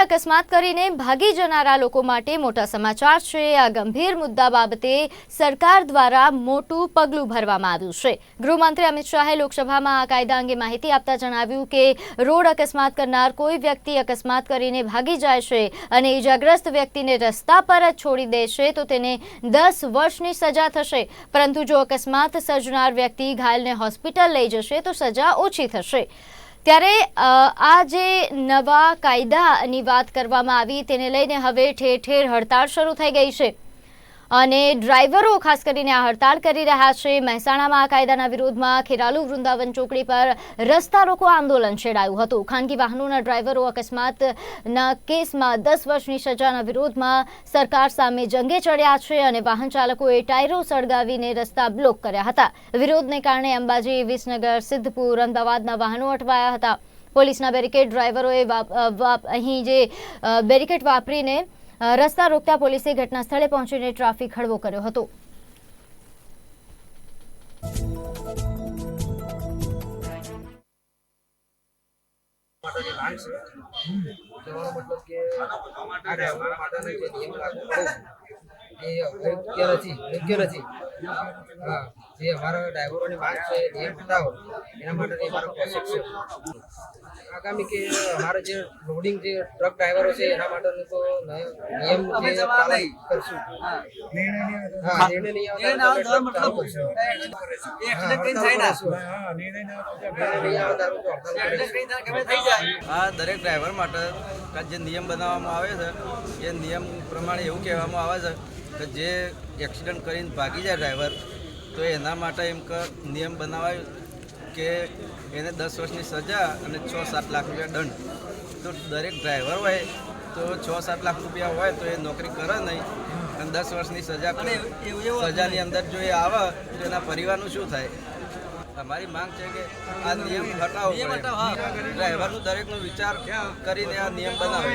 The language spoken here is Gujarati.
અકસ્માત કરીને ભાગી જનારા લોકો માટે મોટા સમાચાર છે. આ ગંભીર મુદ્દા બાબતે સરકાર દ્વારા મોટું પગલું ભરવામાં આવ્યું છે. ગૃહમંત્રી અમિત શાહે લોકસભામાં આ કાયદા અંગે માહિતી આપતા જણાવ્યું કે, રોડ અકસ્માત કરનાર કોઈ વ્યક્તિ અકસ્માત કરીને ભાગી જાય છે અને ઈજાગ્રસ્ત વ્યક્તિને રસ્તા પર જ છોડી દે છે, તો તેને દસ વર્ષની સજા થશે. પરંતુ જો અકસ્માત સર્જનાર વ્યક્તિ ઘાયલને હોસ્પિટલ લઈ જશે, તો સજા ઓછી થશે. ત્યારે આ જે નવા કાયદાની વાત કરવામાં આવી, તેને લઈને હવે ઠેર ઠેર હડતાળ શરૂ થઈ ગઈ છે. અને ડ્રાઈવરો ખાસ કરીને આ હડતાળ કરી રહ્યા છે. મહેસાણામાં આ કાયદાના વિરોધમાં ખેરાલુ વૃંદાવન ચોકડી પર રસ્તા રોકો આંદોલન છેડાયું હતું. ખાનગી વાહનોના ડ્રાઈવરો અકસ્માતના કેસમાં દસ વર્ષની સજાના વિરોધમાં સરકાર સામે જંગે ચડ્યા છે અને વાહન ચાલકોએ ટાયરો સળગાવીને રસ્તા બ્લોક કર્યા હતા. વિરોધને કારણે અંબાજી, વિસનગર, સિદ્ધપુર, અમદાવાદના વાહનો અટવાયા હતા. પોલીસના બેરિકેડ ડ્રાઈવરોએ અહીં જે બેરિકેડ વાપરીને રસ્તા રોકતા પોલીસે ઘટના સ્થળે પહોંચીને ટ્રાફિક હળવો કર્યો હતો. જે અમારા ડ્રાઈવરોની માંગ છે, એ બતાવો. એના માટે અમારો પ્રોસેસ છે. આગામી કે અમારા જે લોડિંગ જે ટ્રક ડ્રાઈવરો છે એના માટેનું તો નિયમ જે પાલન કરશું. હા. નિર્ણય નહીં આવે તો હા, નિર્ણય આવે હડતાલ દરેક ડ્રાઈવર માટે જે નિયમ બનાવવામાં આવે છે એ નિયમ પ્રમાણે એવું કહેવામાં આવે છે કે જે એક્સિડન્ટ કરીને ભાગી જાય ડ્રાઈવર તો એના માટે એમ કે નિયમ બનાવાયો કે એને દસ વર્ષની સજા અને છ સાત લાખ રૂપિયા દંડ. તો દરેક ડ્રાઈવર હોય તો છ સાત લાખ રૂપિયા હોય તો એ નોકરી કરે નહીં. અને દસ વર્ષની સજા કરે સજાની અંદર જો એ આવે તો એના પરિવારનું શું થાય? અમારી માંગ છે કે આ નિયમ હટાવો ડ્રાઈવરનું દરેકનો વિચાર કરીને આ નિયમ બનાવે.